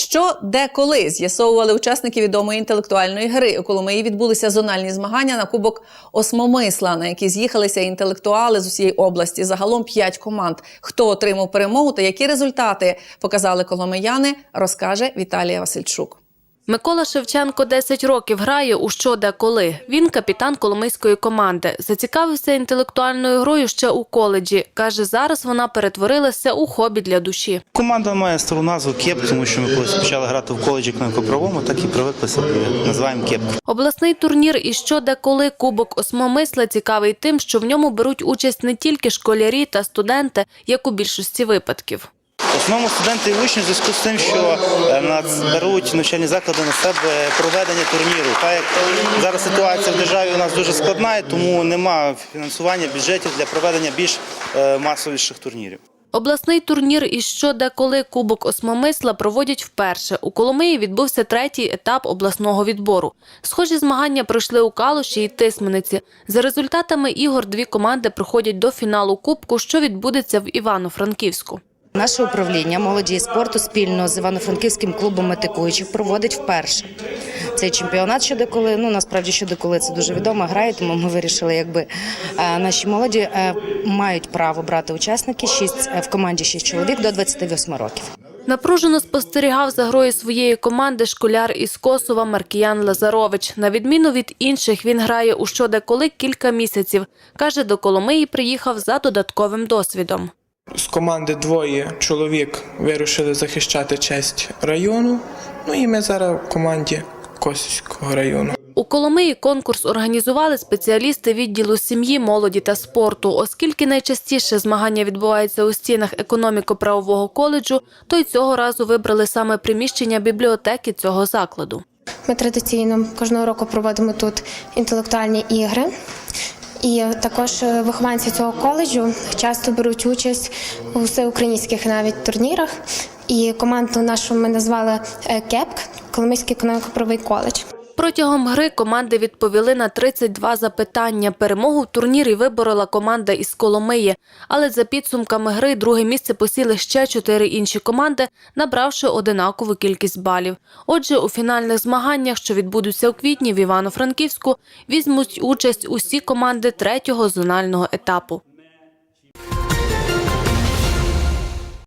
Що де коли з'ясовували учасники відомої інтелектуальної гри. У Коломиї відбулися зональні змагання на кубок осмомисла, на які з'їхалися інтелектуали з усієї області. Загалом п'ять команд. Хто отримав перемогу та які результати показали коломияни, розкаже Віталія Васильчук. Микола Шевченко 10 років грає у що де коли. Він капітан коломийської команди. Зацікавився інтелектуальною грою ще у коледжі. Каже, зараз вона перетворилася у хобі для душі. Команда має стару назву Кеп, тому що ми колись почали грати в коледжі економіко-правовому, так і привикли собі називаємо Кеп. Обласний турнір і що де коли Кубок осмомисла цікавий тим, що в ньому беруть участь не тільки школярі та студенти, як у більшості випадків. Основному студенти і учні в зв'язку з тим, що е, беруть навчальні заклади на себе проведення турніру. Так як зараз ситуація в державі у нас дуже складна, тому немає фінансування бюджетів для проведення більш е, масовіших турнірів. Обласний турнір і що де коли Кубок осмомисла проводять вперше. У Коломиї відбувся третій етап обласного відбору. Схожі змагання пройшли у Калуші і Тисмениці. За результатами ігор дві команди проходять до фіналу Кубку, що відбудеться в Івано-Франківську. Наше управління молоді і спорту спільно з Івано-Франківським клубом метикуючих проводить вперше цей чемпіонат. Щодеколи, ну насправді щодеколи це дуже відома гра, і тому ми вирішили, якби е, наші молоді е, мають право брати учасники шість е, в команді 6 чоловік до 28 років. Напружено спостерігав за грою своєї команди школяр із Косова Маркіян Лазарович. На відміну від інших, він грає у що де коли кілька місяців. Каже, до Коломиї приїхав за додатковим досвідом. Команди двоє чоловік вирушили захищати честь району. Ну і ми зараз в команді Косівського району. У Коломиї конкурс організували спеціалісти відділу сім'ї, молоді та спорту. Оскільки найчастіше змагання відбуваються у стінах економіко-правового коледжу, то й цього разу вибрали саме приміщення бібліотеки цього закладу. Ми традиційно кожного року проводимо тут інтелектуальні ігри. І також е, вихованці цього коледжу часто беруть участь у всеукраїнських навіть турнірах. І команду нашу ми назвали е, КЕПК Коломийський економіко-правий коледж. Протягом гри команди відповіли на 32 запитання. Перемогу в турнірі виборола команда із Коломиї. Але за підсумками гри друге місце посіли ще чотири інші команди, набравши одинакову кількість балів. Отже, у фінальних змаганнях, що відбудуться у квітні в Івано-Франківську, візьмуть участь усі команди третього зонального етапу.